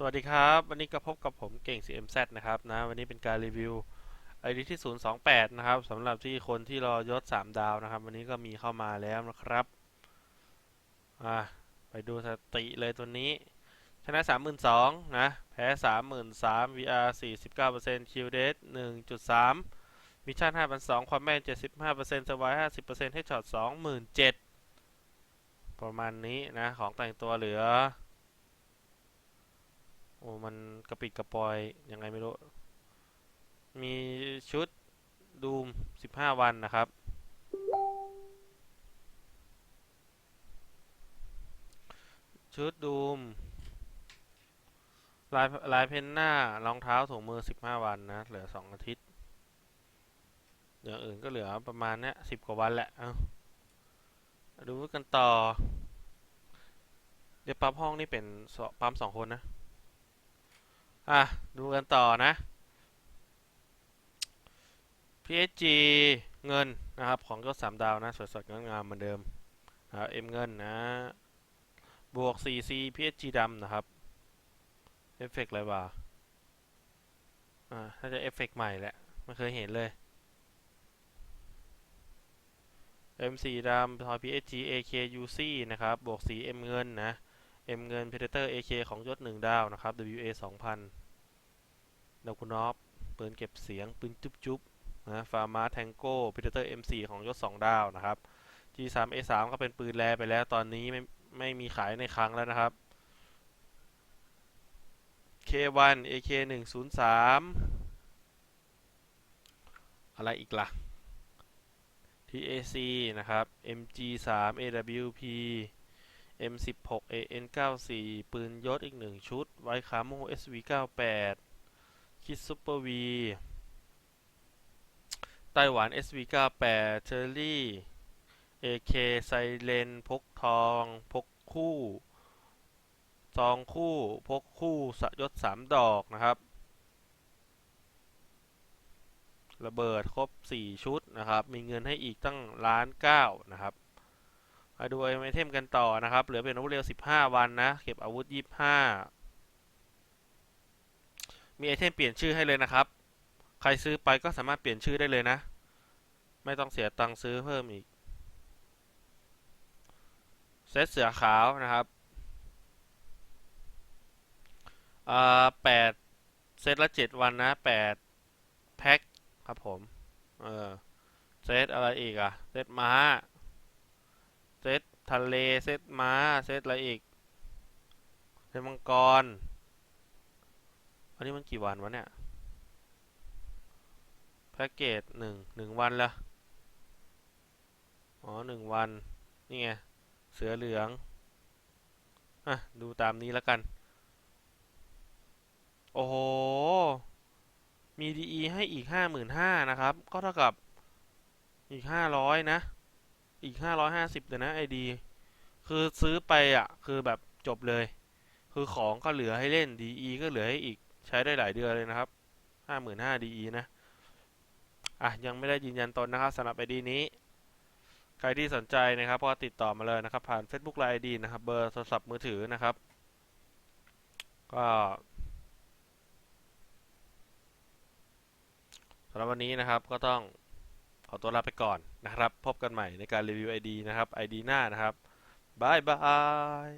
สวัสดีครับ วันนี้ก็พบกับผมเก่ง CMZ นะครับนะวันนี้เป็นการรีวิว ID ที่ 028 นะครับสำหรับที่คนที่รอยศ 3 ดาวนะครับ วันนี้ก็มีเข้ามาแล้วนะครับอ่าไปดูสติเลยตัวนี้ ชนะ 32,000 นะ แพ้ 33,000 VR 49% Q Date 1.3 มิชชั่น 5,200 ความแม่น 75%สวาย50%ให้ช็อต 27,000 ประมาณนี้นะ ของแต่งตัวเหลือ อ้มันกระปิดกระปอยยังไงไม่รู้ มีชุดดูม15วันนะครับ ชุดดูมลายลายเพนหน้ารองเท้าถุงมือ15วันนะ เหลือ2องอาทิตย์อย่างอื่นก็เหลือประมาณเนี้ย10กว่าวันแหละเอาดูกันต่อ เดี๋ยวปั๊มห้องนี่เป็นปั๊มสองคนนะ อะ ดูกันต่อนะ PSG เงินนะครับของยศสามดาวนะสวยสดงดงามเหมือนเดิมนะครับ M เงินนะ บวก 4C PSG ดำนะครับ เอฟเฟกต์อะไรวะอ่าถ้าจะเอฟเฟกต์ใหม่แหละ ไม่เคยเห็นเลย M4 ดำทอย PSG AK UC นะครับ บวก 4M เงินนะ M เงิน Predator AK ของยศ1ดาวนะครับ WA 2000ดาวคุณอฟปืนเก็บเสียง ปืนจุ๊บจุ๊บนะฟาร์มาแทงโก้ Predator M4 ของยศ2ดาวนะครับ G3 A3 ก็เป็นปืนแรไปแล้วตอนนี้ไม่ไม่มีขายในคลังแล้วนะครับ K1 AK 103อะไรอีกล่ะ TAC นะครับ MG3 AWP M16 AN94 ปืนยศอีกหนึ่งชุด ไวคาโม SV98 คิดซูเปอร์วีไต้หวัน SV98 เชอร์รี่ AK ไซเลนพกทอง พกคู่ซองคู่ พกคู่สยศสามดอกนะครับ ระเบิดครบ 4 ชุดนะครับ มีเงินให้อีกตั้งล้านเก้านะครับ มาดูไอเทมกันต่อนะครับ เหลือเป็นอาวุธเร็ว 15 วันนะ เก็บอาวุธ 25 มีไอเทมเปลี่ยนชื่อให้เลยนะครับ ใครซื้อไปก็สามารถเปลี่ยนชื่อได้เลยนะ ไม่ต้องเสียตังค์ซื้อเพิ่มอีก เซตเสือขาวนะครับอ่าแปดเซตละเจ็ดวันนะแปดแพ็คครับผม เออ เซตอะไรอีกอะเซตม้า ทะเลเซตม้าเซตอะไรอีกเซตมังกร อันนี้มันกี่วันวะเนี่ย แพ็กเกจหนึ่งหนึ่งวันละอ๋อหนึ่งวัน นี่ไง เสือเหลือง อะ ดูตามนี้แล้วกัน โอ้โห มี DE ให้อีกห้าหมื่นห้านะครับ ก็เท่ากับอีกห้าร้อยนะ อีกห้าร้อยห้าสิบเดี๋ยวนะไอดีคือซื้อไปอะ คือแบบจบเลย คือของก็เหลือให้เล่น DE ก็เหลือให้อีกใช้ได้หลายเดือนเลยนะครับห้าหมื่นห้า DE นะ อะ ยังไม่ได้ยืนยันตนนะครับสำหรับไอดีนี้ ใครที่สนใจนะครับก็ติดต่อมาเลยนะครับ ผ่าน Facebook ไลน์ ID นะครับ เบอร์โทรศัพท์มือถือนะครับ ก็สำหรับวันนี้นะครับก็ต้อง ขอตัวลาไปก่อนนะครับ พบกันใหม่ในการรีวิว ID นะครับ ID หน้านะครับบายบาย